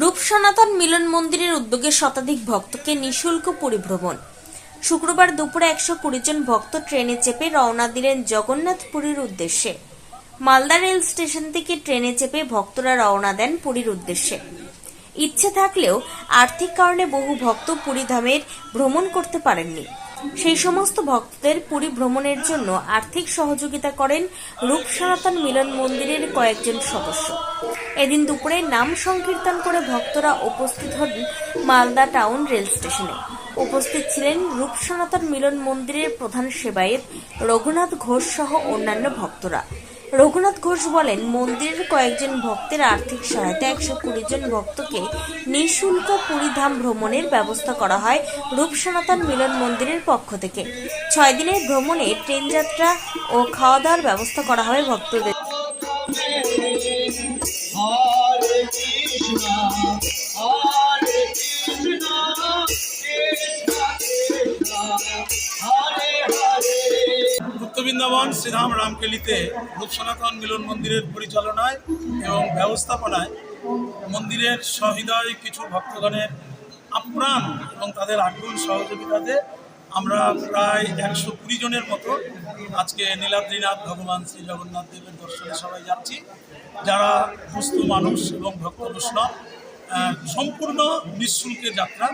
রূপ সনাতন মিলন মন্দিরের উদ্যোগে শতাধিক ভক্তকে নিঃশুল্ক পরিভ্রমণ। শুক্রবার দুপুরে একশো কুড়ি জন ভক্ত ট্রেনে চেপে রওনা দিলেন জগন্নাথপুরীর উদ্দেশ্যে। মালদা রেল স্টেশন থেকে ট্রেনে চেপে ভক্তরা রওনা দেন পুরীর উদ্দেশ্যে। ইচ্ছে থাকলেও আর্থিক কারণে বহু ভক্ত পুরী ধামের ভ্রমণ করতে পারেননি। সেই সমস্ত ভক্তদের পুরী ভ্রমণের জন্য আর্থিক সহযোগিতা করেন রূপ সনাতন মিলন মন্দিরের কয়েকজন সদস্য। এদিন দুপুরে নাম সংকীর্তন করে ভক্তরা উপস্থিত হন মালদা টাউন রেল স্টেশনে। উপস্থিত ছিলেন রূপ সনাতন মিলন মন্দিরের প্রধান সেবায়েত রঘুনাথ ঘোষ সহ অন্যান্য ভক্তরা। রঘুনাথ ঘোষ বলেন, মন্দিরের কয়েকজন ভক্তের আর্থিক সহায়তা একশো কুড়ি জন ভক্তকে নিঃশুল্ক পুরীধাম ভ্রমণের ব্যবস্থা করা হয় রূপ সনাতন মিলন মন্দিরের পক্ষ থেকে। ছয় দিনের ভ্রমণে ট্রেন যাত্রা ও খাওয়া দাওয়ার ব্যবস্থা করা হবে ভক্তদের। হরে কৃষ্ণ বৃন্দাবন শ্রীধাম রামকেলিতে রূপ সনাতন মিলন মন্দিরের পরিচালনায় এবং ব্যবস্থাপনায় মন্দিরের সহৃদয় কিছু ভক্তগণের আপ্রাণ এবং তাদের আগ্রহ সহযোগিতাতে আমরা প্রায় একশো কুড়ি জনের মতো আজকে নীলাদ্রিনাথ ভগবান শ্রী জগন্নাথ দেবের দর্শনে সবাই যাচ্ছি। যারা সুস্থ মানুষ এবং ভক্ত বৈষ্ণব সম্পূর্ণ নিঃশুল্কে যাত্রা